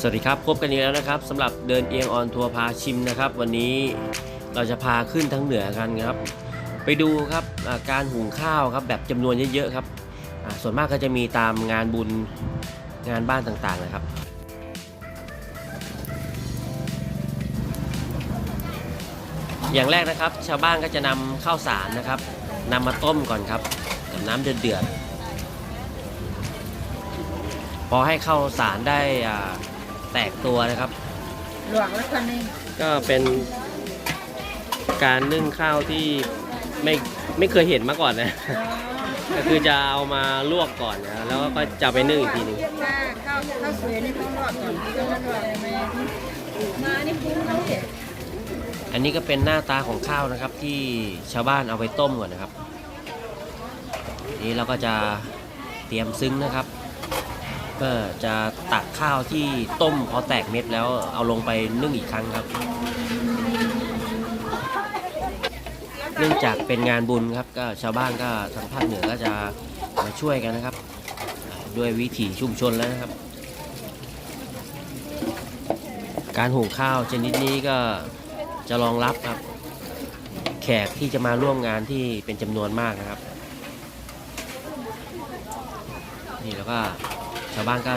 สวัสดีครับพบกันอีกแล้วนะครับสำหรับเดินเอียงออนทัวร์พาชิมนะครับ วันนี้เราจะพาขึ้นทั้งเหนือกันครับ ไปดูครับการหุงข้าวครับแบบจำนวนเยอะๆครับส่วนมากก็จะมีตามงานบุญงานบ้านต่างๆนะครับอย่างแรกนะครับ ชาวบ้านก็จะนำข้าวสารนะครับนำมาต้มก่อนครับกับน้ำเดือดๆพอให้ข้าวสารได้อ่า แตกตัวนะครับ หลวงแล้วคนนี้ก็เป็นการนึ่งข้าวที่ไม่ไม่เคยเห็นมาก่อนนะ ก็คือจะเอามาลวกก่อนนะแล้วก็จะไปนึ่งอีกทีหนึงถ้าข้าวข้าวสวยนี่ต้องรอดก่อนต้องรอดเลยไหมมานี่พุ้งเขาเห็นอันนี้ก็เป็นหน้าตาของข้าวนะครับที่ชาวบ้านเอาไปต้มก่อนนะครับ นี่เราก็จะเตรียมซึ้งนะครับ ก็จะตักข้าวที่ต้มพอแตกเม็ดแล้วเอาลงไปนึ่งอีกครั้งครับ เนื่องจากเป็นงานบุญครับก็ชาวบ้านก็ทางภาคเหนือก็จะมาช่วยกันนะครับ ด้วยวิถีชุมชนแล้วนะครับ การหุงข้าวชนิดนี้ก็จะรองรับครับ แขกที่จะมาร่วมงานที่เป็นจำนวนมากนะครับ นี่แล้วก็ ชาวบ้านก็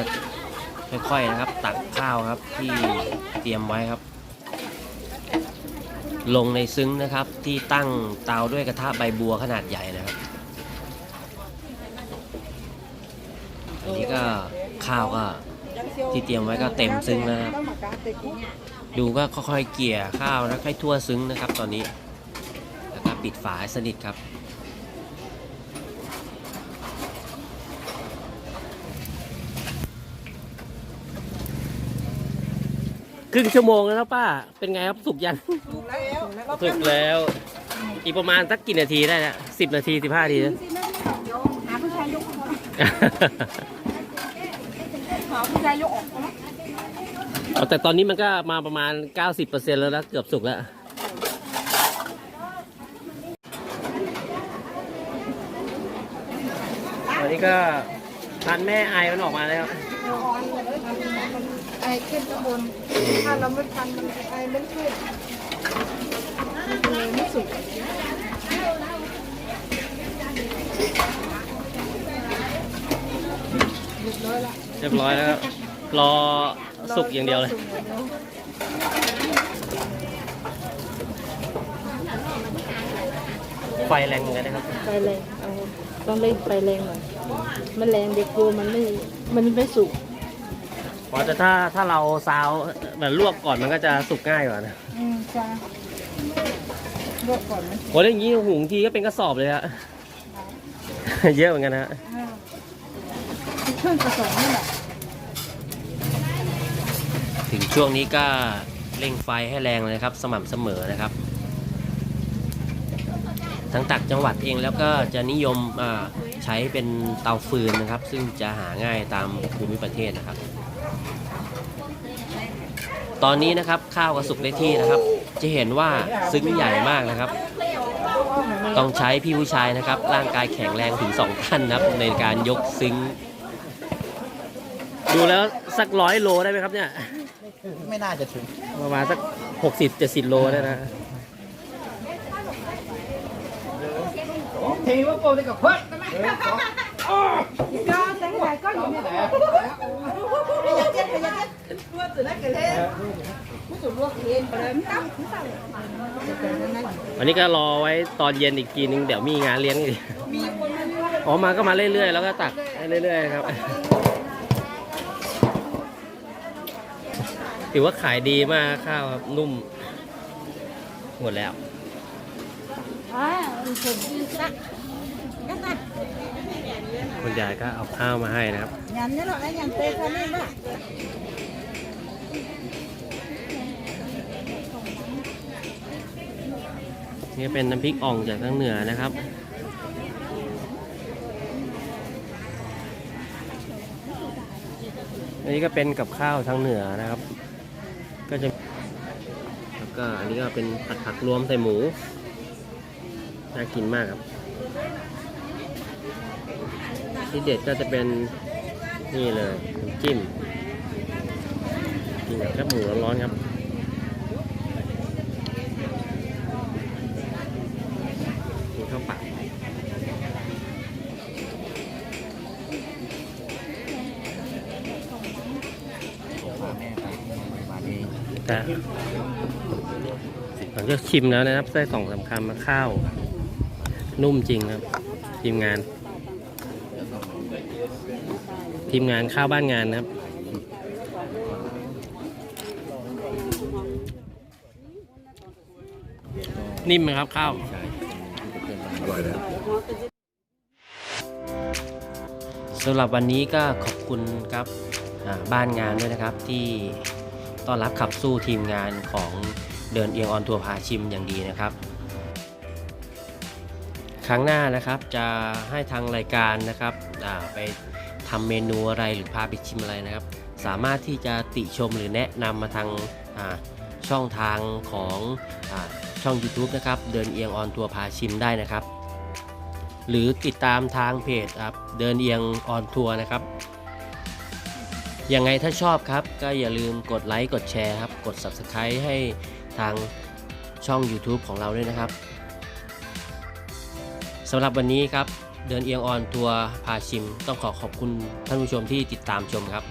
ค่อยๆนะครับ ตักข้าวครับที่เตรียมไว้ครับ ลงในซึ้งนะครับที่ตั้งเตาด้วยกระทะใบบัวขนาดใหญ่นะครับอันนี้ก็ข้าวก็ที่เตรียมไว้ก็เต็มซึ้งแล้วนะครับ ดูก็ค่อยๆเกลี่ยข้าวนะให้ทั่วซึ้งนะครับ ตอนนี้ แล้วก็ปิดฝาสนิทครับ ครึ่งชั่วโมงแล้วป้า เป็นไงครับสุกยังถูกแล้วสุกแล้ว อีกประมาณสักกี่นาทีได้นะสิบนาทีสิบห้านาทีนะหาผู้ชายยกออกหาผู้ชายยกออกมาเอาแต่ตอนนี้มันก็มาประมาณ 90%แล้วนะเกือบสุกแล้วตอนนี้ก็ พันแม่ไอมันออกมาแล้วไอ้ขึ้นข้างบน ถ้าเราไม่พันมันไอ้ไม่ขึ้นมันเลยไม่สุกเรียบร้อยแล้วครับรอสุกอย่างเดียวเลย ไฟแรงเหมือนกันนะครับ ไฟแรงเอาต้องเล่นไฟแรงหน่อยมันแรงเด็กกลัวมันไม่ มันไม่สุกเพราะแต่ถ้าถ้าเราซาวแบบลวกก่อนมันก็จะสุกง่ายกว่านะอืมจ้าลวกก่อนไหมโหแล้วอย่างนี้หุงทีก็เป็นกระสอบเลยฮะ เยอะเหมือนกันนะฮะอ่าเครื่องกระสอบนี่แหละถึงช่วงนี้ก็เร่งไฟให้แรงเลยครับ สม่ำเสมอนะครับ ทั้งตักจังหวัดเองแล้วก็จะนิยมอ่าใช้เป็นเตาฟืนนะครับ ซึ่งจะหาง่ายตามภูมิประเทศนะครับ ตอนนี้นะครับข้าวกระสุกได้ที่นะครับ จะเห็นว่าซึ้งใหญ่มากนะครับ ต้องใช้พี่ผู้ชายนะครับ ร่างกายแข็งแรงถึงสองท่านนะครับ ในการยกซึ้งดูแล้วสักร้อยโลได้ไหมครับเนี่ย ไม่น่าจะถึงประมาณสักหกสิบเจ็ดสิบโลได้นะ งเจ็ดตัวสุดแล้วกันเลยผู้สูงลวกเองไปเลยตั้งวันนี้ก็รอไว้ตอนเย็นอีกทีนึงเดี๋ยวมีงานเลี้ยงอีกอ๋อมาก็มาเรื่อยๆ แล้วก็ตักให้เรื่อยๆครับ ถือว่าขายดีมากข้าวครับนุ่ม หมดแล้วอ่าถึงละกันนะ คุณยายก็เอาข้าวมาให้นะครับยันนี่หรอไอ้ยันเตะคันนี้ละนี่เป็นน้ำพริกอ่องจากทางเหนือนะครับอันนี้ก็เป็นกับข้าวทางเหนือนะครับ ก็จะแล้วก็อันนี้ก็เป็นผัดผักรวมใส่หมูน่ากินมากครับ ที่เด็ดก็จะเป็นนี่เลยจิ้มครับหมูร้อนๆครับกินข้าวปล่าแต่หลังจากชิมแล้วนะครับได้สองสามคำมาข้าว นุ่มจริงครับทีมงาน ทีมงานข้าวบ้านงานนะครับ นิ่มไหมครับข้าวสำหรับวันนี้ก็ขอบคุณครับบ้านงานด้วยนะครับที่ต้อนรับขับสู้ทีมงานของเดินเอียงออนทัวร์พาชิมอย่างดีนะครับ ครั้งหน้านะครับจะให้ทางรายการนะครับไป ทำเมนูอะไรหรือพาไปชิมอะไรนะครับ สามารถที่จะติชมหรือแนะนำมาทางช่องทางของอช่อง YouTube นะครับ เดินเอียงออนทัวร์พาชิมได้นะครับ หรือติดตามทางเพจเดินเอียงออนทัวร์นะครับยังไงถ้าชอบครับ ก็อย่าลืมกดไลค์กดแชร์ครับ กด Subscribe ให้ทางช่อง YouTube ของเราด้วยนะครับสำหรับวันนี้ครับ เดินเอียงออนทัวร์พาชิม ต้องขอขอบคุณท่านผู้ชมที่ติดตามชมครับ